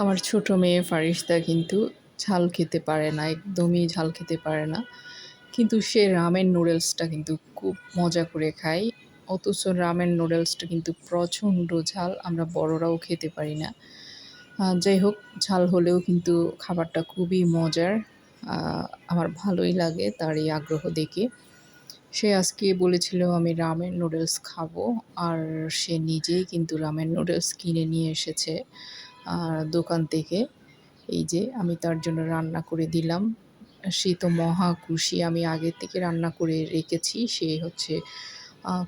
আমার ছোট মেয়ে ফারিস্তা কিন্তু ঝাল খেতে পারে না, একদমই ঝাল খেতে পারে না। কিন্তু সে রামেন নুডলসটা কিন্তু খুব মজা করে খায়। অথচ রামেন নুডলসটা কিন্তু প্রচণ্ড ঝাল, আমরা বড়রাও খেতে পারি না। যাই হোক, ঝাল হলেও কিন্তু খাবারটা খুবই মজার। আমার ভালোই লাগে তার এই আগ্রহ দেখে। সে আজকে বলেছিল, আমি রামেন নুডলস খাব। আর সে নিজেই কিন্তু রামেন নুডলস কিনে নিয়ে এসেছে। দোকান থেকে এই যে আমি তার জন্য রান্না করে দিলাম। সে তো মহা খুশি, আমি আগের থেকে রান্না করে রেখেছি। সে হচ্ছে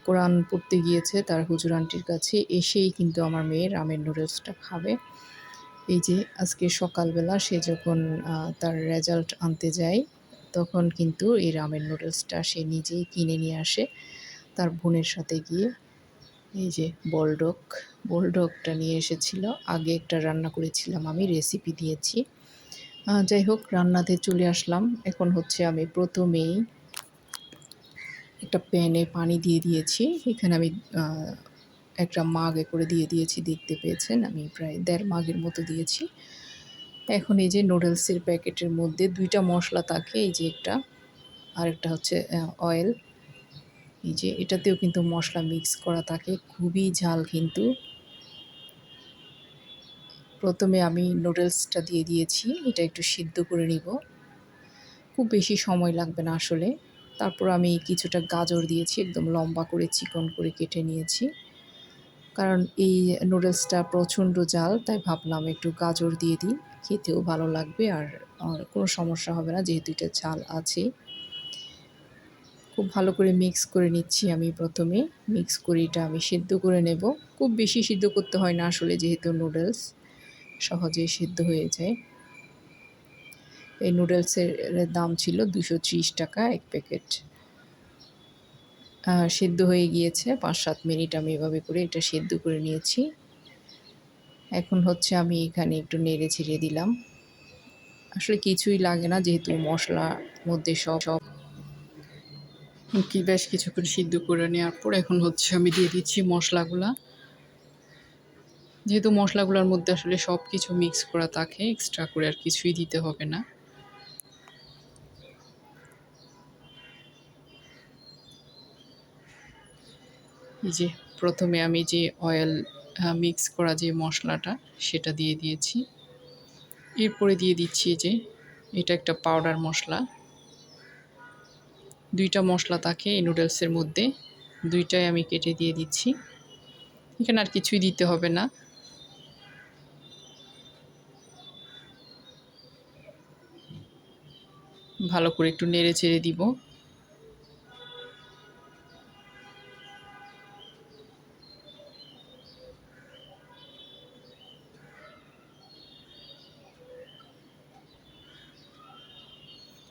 কোরআন পড়তে গিয়েছে তার হুজুর আন্টির কাছে। এসেই কিন্তু আমার মেয়ে রামের নুডলসটা খাবে। এই যে আজকে সকালবেলা সে যখন তার রেজাল্ট আনতে যায়, তখন কিন্তু এই রামের নুডলসটা সে নিজেই কিনে নিয়ে আসে তার বোনের সাথে গিয়ে। এই যে বলডক, বলডকটা নিয়ে এসেছিল। আগে একটা রান্না করেছিলাম আমি রেসিপি দিয়েছি। যাই হোক, রান্নাতে চলে আসলাম। এখন হচ্ছে আমি প্রথমেই একটা প্যানে পানি দিয়ে দিয়েছি। এখানে আমি একটা মাগে করে দিয়ে দিয়েছি, দেখতে পেয়েছেন? আমি প্রায় দেড় মাগের মতো দিয়েছি। এখন এই যে নুডলসের প্যাকেটের মধ্যে দুইটা মশলা থাকে, এই যে একটা আর একটা হচ্ছে অয়েল এই যে এটাতেও কিন্তু মশলা মিক্স করা থাকে, খুবই ঝাল কিন্তু। প্রথমে আমি নুডলসটা দিয়ে দিয়েছি, এটা একটু সিদ্ধ করে নিব। খুব বেশি সময় লাগবে না আসলে। তারপর আমি কিছুটা গাজর দিয়েছি, একদম লম্বা করে চিকন করে কেটে নিয়েছি। কারণ এই নুডলসটা প্রচণ্ড জাল তাই ভাবলাম একটু গাজর দিয়ে দিই, খেতেও ভালো লাগবে আর কোনো সমস্যা হবে না যেহেতু এটা ঝাল আছে। খুব ভালো করে মিক্স করে নিচ্ছি আমি প্রথমে। মিক্স করে এটা আমি সিদ্ধ করে নেব। খুব বেশি সিদ্ধ করতে হয় না আসলে যেহেতু নুডলস সহজেই সিদ্ধ হয়ে যায়। এই নুডলসের দাম ছিল দুশো টাকা এক প্যাকেট সিদ্ধ হয়ে গিয়েছে। পাঁচ সাত মিনিট আমি এভাবে করে এটা সিদ্ধ করে নিয়েছি। এখন হচ্ছে আমি এখানে একটু নেড়ে ছিড়ে দিলাম। আসলে কিছুই লাগে না যেহেতু মশলার মধ্যে সব সব কি বেশ কিছুক্ষণ সিদ্ধ করে নেওয়ার পর এখন হচ্ছে আমি দিয়ে দিচ্ছি মশলাগুলা। যেহেতু মশলাগুলোর মধ্যে আসলে সব কিছু মিক্স করা থাকে এক্সট্রা করে আর কিছুই দিতে হবে না। যে প্রথমে আমি যে অয়েল মিক্স করা যে মশলাটা, সেটা দিয়ে দিয়েছি। এরপরে দিয়ে দিচ্ছি যে এটা একটা পাউডার মশলা। দুইটা মশলা থাকে এই নুডলসের মধ্যে, দুইটাই আমি কেটে দিয়ে দিচ্ছি। এখানে আর কিছুই দিতে হবে না। ভালো করে একটু নেড়ে চেড়ে দিব।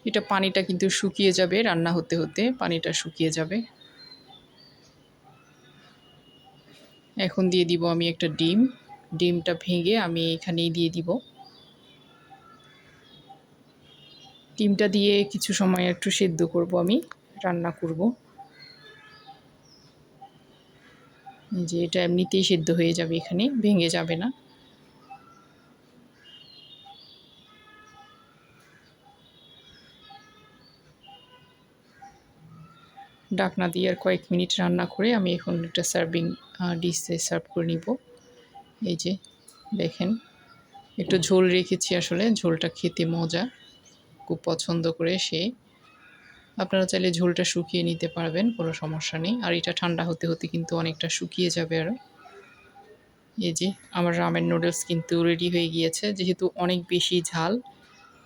এটা পানিটা কিন্তু শুকিয়ে যাবে রান্না হতে হতে, পানিটা শুকিয়ে যাবে। এখন দিয়ে দিব আমি একটা ডিম। ডিমটা ভেঙে আমি এখানেই দিয়ে দিব। ডিমটা দিয়ে কিছু সময় একটু সেদ্ধ করব আমি, রান্না করব। যে এটা এমনিতেই সেদ্ধ হয়ে যাবে এখানে, ভেঙে যাবে না। ডাকনা দিয়ে আর কয়েক মিনিট রান্না করে আমি এখন একটা সার্ভিং ডিশে সার্ভ করে নিব। এই যে, দেখেন, একটু ঝোল রেখেছি আসলে, ঝোলটা খেতে মজা, খুব পছন্দ করে সে। আপনারা চাইলে ঝোলটা শুকিয়ে নিতে পারবেন, কোনো সমস্যা নেই। আর এটা ঠান্ডা হতে হতে কিন্তু অনেকটা শুকিয়ে যাবে আরও এই যে, আমার রামের নুডলস কিন্তু রেডি হয়ে গিয়েছে, যেহেতু অনেক বেশি ঝাল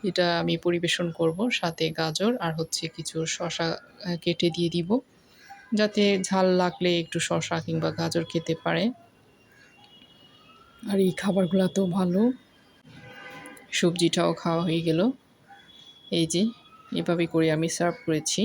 এটা আমি পরিবেশন করব, সাথে গাজর আর হচ্ছে কিছু শশা কেটে দিয়ে দিব। যাতে ঝাল লাগলে একটু শশা কিংবা গাজর খেতে পারে। আর এই খাবারগুলো তো ভালো। সবজিটাও খাওয়া হয়ে গেল। এই যে, এভাবে করে আমি সার্ভ করেছি।